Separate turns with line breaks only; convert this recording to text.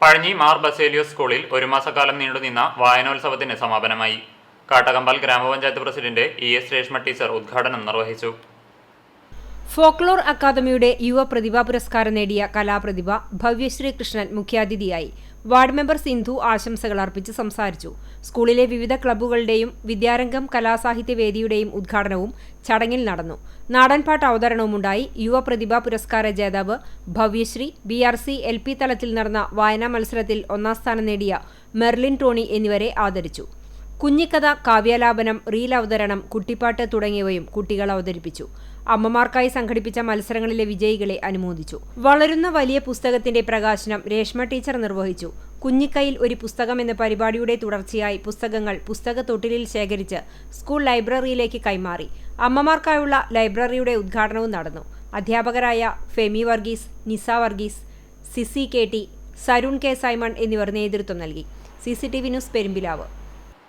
പഴഞ്ഞി മാർ ബസേലിയോസ് സ്കൂളിൽ ഒരു മാസക്കാലം നീണ്ടുനിന്ന വായനോത്സവത്തിന് സമാപനമായി. കാട്ടകമ്പാൽ ഗ്രാമപഞ്ചായത്ത് president E S Reshma teacher ഉദ്ഘാടനം നിർവഹിച്ചു.
ഫോക്ലോർ അക്കാദമിയുടെ യുവ പ്രതിഭാ പുരസ്കാരം നേടിയ കലാപ്രതിഭ ഭവ്യശ്രീ കൃഷ്ണൻ മുഖ്യാതിഥിയായി വാർഡ് മെമ്പർ സിന്ധു ആശംസകൾ അർപ്പിച്ച് സംസാരിച്ചു. സ്കൂളിലെ വിവിധ ക്ലബ്ബുകളുടെയും വിദ്യാരംഗം കലാസാഹിത്യ വേദിയുടെയും ഉദ്ഘാടനവും ചടങ്ങിൽ നടന്നു. നാടൻപാട്ട് അവതരണവുമുണ്ടായി. യുവ പ്രതിഭാ പുരസ്കാര ജേതാവ് Bhavyasree B R C L P തലത്തിൽ നടന്ന വായനാ മത്സരത്തിൽ ഒന്നാം സ്ഥാനം നേടിയ മെർലിൻ ടോണി എന്നിവരെ ആദരിച്ചു. കുഞ്ഞിക്കഥ കാവ്യാലാപനം റീൽ അവതരണം കുട്ടിപ്പാട്ട് തുടങ്ങിയവയും കുട്ടികൾ അവതരിപ്പിച്ചു. അമ്മമാർക്കായി സംഘടിപ്പിച്ച മത്സരങ്ങളിലെ വിജയികളെ അനുമോദിച്ചു. വളരുന്ന വലിയ പുസ്തകത്തിന്റെ പ്രകാശനം രേഷ്മ ടീച്ചർ നിർവഹിച്ചു. കുഞ്ഞിക്കൈയിൽ ഒരു പുസ്തകം എന്ന പരിപാടിയുടെ തുടർച്ചയായി പുസ്തകങ്ങൾ പുസ്തക തൊട്ടിലിൽ ശേഖരിച്ച് സ്കൂൾ ലൈബ്രറിയിലേക്ക് കൈമാറി. അമ്മമാർക്കായുള്ള ലൈബ്രറിയുടെ ഉദ്ഘാടനവും നടന്നു. അധ്യാപകരായ Femi Varghese Nisa Varghese Sisi K T Sarun K Simon എന്നിവർ നേതൃത്വം നൽകി. C C T V news Perumpilavu.